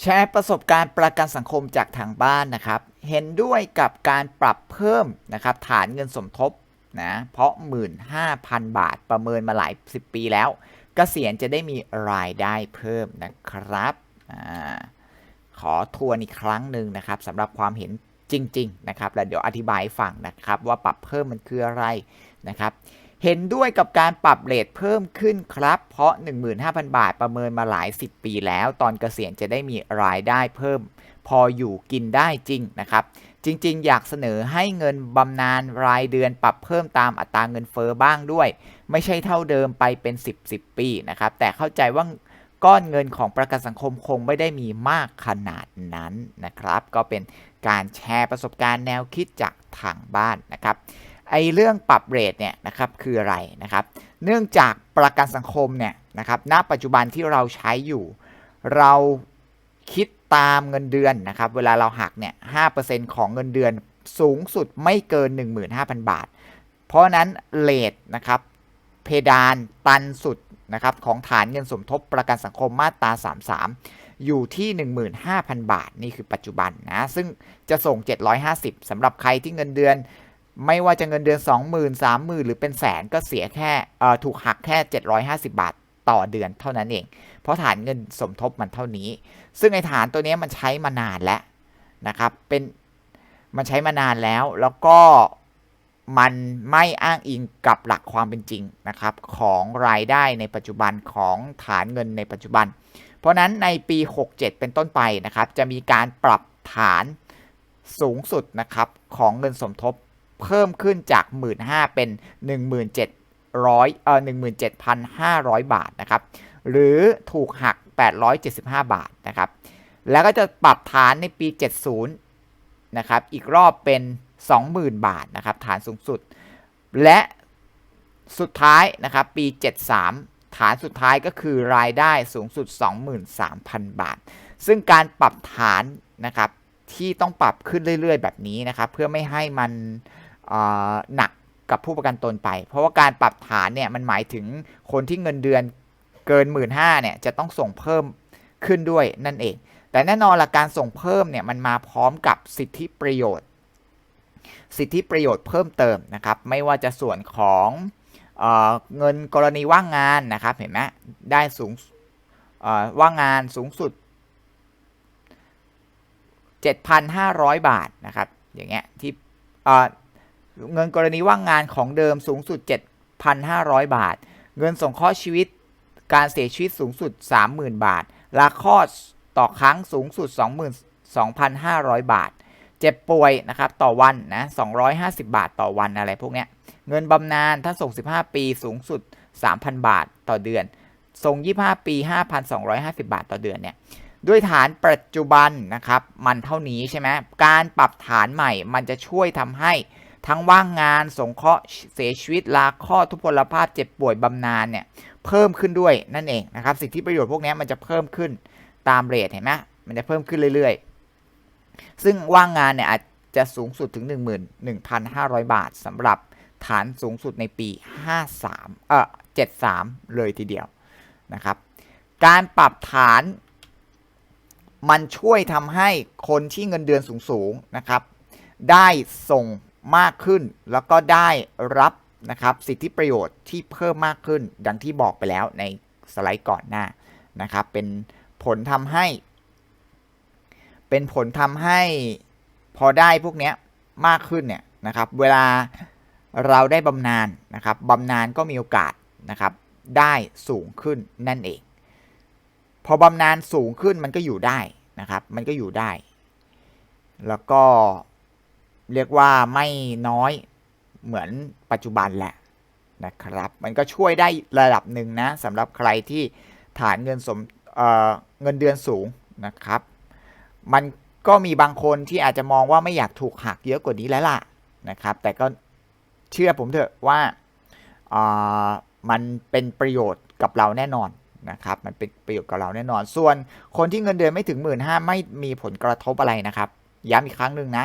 แชร์ประสบการณ์ประกันสังคมจากทางบ้านนะครับ เห็นด้วยกับการปรับเพิ่มนะครับฐานเงินสมทบนะเพราะ 15,000 บาทประเมินมาหลาย 10 ปีแล้วกเกษียณจะได้มีรายได้เพิ่มนะครับอขอทวนอีกครั้งหนึ่งนะครับสำหรับความเห็นจริง ๆ นะครับ แล้วเดี๋ยวอธิบายฟังนะครับ ว่าปรับเพิ่มมันคืออะไรนะครับ เห็นด้วยกับการปรับเลทเพิ่มขึ้นครับ เพราะ 15,000 บาทประเมินมาหลาย 10 ปีแล้ว ตอนเกษียณจะได้มีรายได้เพิ่ม พออยู่กินได้จริงนะครับ จริงๆ อยากเสนอให้เงินบำนาญรายเดือนปรับเพิ่มตามอัตราเงินเฟอ้อบ้างด้วย ไม่ใช่เท่าเดิมไปเป็น 10 10 ปีนะครับ แต่เข้าใจว่าก้อนเงินของประกันสังคมคงไม่ได้มีมากขนาดนั้นนะครับ ก็เป็นการแชร์ประสบการณ์แนวคิดจากทางบ้านนะครับ ไอเรื่องปรับเรทเนี่ยนะครับคืออะไรนะครับ เนื่องจากประกันสังคมเนี่ยนะครับณปัจจุบันที่เราใช้อยู่ เราคิดตามเงินเดือนนะครับ เวลาเราหักเนี่ย5%ของเงินเดือนสูงสุดไม่เกิน 15,000 บาท เพราะนั้นเลทนะครับเพดานตันสุดนะครับของฐานเงินสมทบประกันสังคมมาตรา 33 อยู่ที่ 15,000 บาท นี่คือปัจจุบันนะ ซึ่งจะส่ง 750สำหรับใครที่เงินเดือน ไม่ว่าจะเงินเดือน 20,000 30,000 หรือเป็นแสนก็เสียแค่ถูกหักแค่ 750 บาทต่อเดือนเท่านั้นเอง เพราะฐานเงินสมทบมันเท่านี้ ซึ่งไอ้ฐานตัวนี้มันใช้มานานแล้วนะครับ เป็นมันใช้มานานแล้ว แล้วก็มันไม่อ้างอิงกับหลักความเป็นจริงนะครับ ของรายได้ในปัจจุบันของฐานเงินในปัจจุบัน เพราะนั้นในปี 67 เป็นต้นไปนะครับ จะมีการปรับฐานสูงสุดนะครับของเงินสมทบ เพิ่มขึ้นจาก 15,000เป็น 17,000เอ่อ17,500 บาทนะครับ หรือถูกหัก 875 บาทนะครับ แล้วก็จะปรับฐานในปี 70 นะครับ อีกรอบเป็น 20,000 บาทนะครับ ฐานสูงสุด และสุดท้ายนะครับ ปี 73 ฐานสุดท้ายก็คือรายได้สูงสุด 23,000 บาท ซึ่งการปรับฐานนะครับที่ต้องปรับขึ้นเรื่อย ๆ แบบนี้นะครับ เพื่อไม่ให้มัน หนักกับผู้ประกันตนไป เพราะว่าการปรับฐานเนี่ยมันหมายถึงคนที่เงินเดือนเกิน 1 5ื่นเนี่ยจะต้องส่งเพิ่มขึ้นด้วยนั่นเอง แต่แน่นอนละการส่งเพิ่มเนี่ยมันมาพร้อมกับสิทธิประโยชน์ สิทธิประโยชน์เพิ่มเติมนะครับ ไม่ว่าจะส่วนของเอเงินกรณีว่างงานนะครับเห็นไหมได้สูงว่างงานสูงสุด 7,500 บาทนะครับอย่างเงี้ยที่ เงินกรณีว่างงานของเดิมสูงสุด 7,500 บาท เงินสงเคราะห์ชีวิตการเสียชีวิตสูงสุด 30,000 บาท ลาคลอดต่อครั้งสูงสุด 22,500 บาท เจ็บป่วยนะครับต่อวันนะ250 บาทต่อวันอะไรพวกเนี้ย เงินบำนาญถ้าส่ง 15 ปีสูงสุด 3,000 บาทต่อเดือน ส่ง 25 ปี 5,250 บาทต่อเดือนเนี่ยด้วยฐานปัจจุบันนะครับมันเท่านี้ใช่ไหมการปรับฐานใหม่มันจะช่วยทำให้ ทั้งว่างงานสงเคราะห์เสียชีวิตลาข้อทุพพลภาพเจ็บป่วยบำนาญเนี่ยเพิ่มขึ้นด้วยนั่นเองนะครับสิทธิประโยชน์พวกนี้มันจะเพิ่มขึ้นตามเรทเห็นไหมมันจะเพิ่มขึ้นเรื่อยๆ ซึ่งว่างงานเนี่ยอาจจะสูงสุดถึง 11,500 บาทสำหรับฐานสูงสุดในปี 53 เอ่อ 73 เลยทีเดียวนะครับ การปรับฐานมันช่วยทำให้คนที่เงินเดือนสูงๆนะครับ ได้ส่ง มากขึ้น แล้วก็ได้รับนะครับสิทธิประโยชน์ที่เพิ่มมากขึ้น ดังที่บอกไปแล้วในสไลด์ก่อนหน้านะครับ เป็นผลทำให้ เป็นผลทำให้พอได้พวกนี้มากขึ้นเนี่ยนะครับ เวลาเราได้บำนาญนะครับบำนาญก็มีโอกาสนะครับได้สูงขึ้นนั่นเอง พอบำนาญสูงขึ้นมันก็อยู่ได้นะครับ มันก็อยู่ได้ แล้วก็ เรียกว่าไม่น้อยเหมือนปัจจุบันแหละนะครับ มันก็ช่วยได้ระดับหนึ่งนะสำหรับใครที่ฐานเงินสมเเงินเดือนสูงนะครับ มันก็มีบางคนที่อาจจะมองว่าไม่อยากถูกหักเยอะกว่านี้แล้วล่ะนะครับ แต่ก็เชื่อผมเถอะว่ามันเป็นประโยชน์กับเราแน่นอนนะครับ มันเป็นประโยชน์กับเราแน่นอน ส่วนคนที่เงินเดือนไม่ถึงหมื่นห้าไม่มีผลกระทบอะไรนะครับ ย้ำอีกครั้งหนึ่งนะ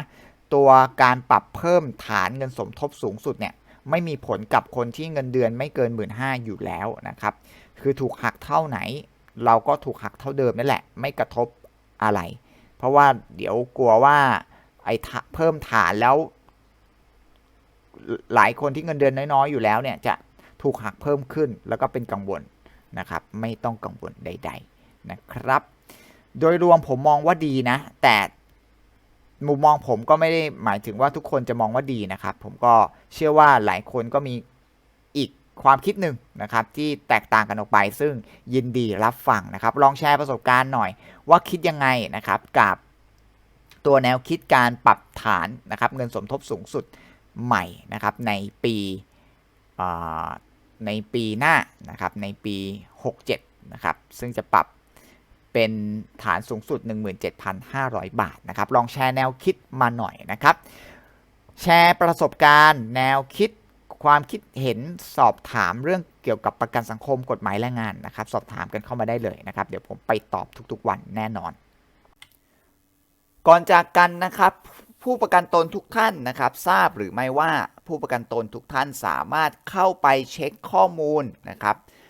ตัวการปรับเพิ่มฐานเงินสมทบสูงสุดเนี่ยไม่มีผลกับคนที่เงินเดือนไม่เกิน 1 5ื่นอยู่แล้วนะครับ คือถูกหักเท่าไหน เราก็ถูกหักเท่าเดิมนั่นแหละ ไม่กระทบอะไร เพราะว่าเดี๋ยวกลัวว่าไอ้เพิ่มฐานแล้ว หลายคนที่เงินเดือนน้อยๆอยู่แล้วเนี่ยจะถูกหักเพิ่มขึ้นแล้วก็เป็นกังวลนะครับ ไม่ต้องกังวลใด ๆนะครับ โดยรวมผมมองว่าดีนะ แต่ มุมมองผมก็ไม่ได้หมายถึงว่าทุกคนจะมองว่าดีนะครับ ผมก็เชื่อว่าหลายคนก็มีอีกความคิดหนึ่งนะครับ ที่แตกต่างกันออกไป ซึ่งยินดีรับฟังนะครับ ลองแชร์ประสบการณ์หน่อย ว่าคิดยังไงนะครับกับตัวแนวคิดการปรับฐานนะครับ เงินสมทบสูงสุดใหม่นะครับ ในปีในปีหน้านะครับ ในปี 67 นะครับ ซึ่งจะปรับ เป็นฐานสูงสุด 17,500 บาทนะครับ ลองแชร์แนวคิดมาหน่อยนะครับ แชร์ประสบการณ์แนวคิดความคิดเห็นสอบถามเรื่องเกี่ยวกับประกันสังคมกฎหมายแรงงานนะครับ สอบถามกันเข้ามาได้เลยนะครับ เดี๋ยวผมไปตอบทุกๆวันแน่นอน ก่อนจากกันนะครับ ผู้ประกันตนทุกท่านนะครับ ทราบหรือไม่ว่าผู้ประกันตนทุกท่านสามารถเข้าไปเช็คข้อมูลนะครับ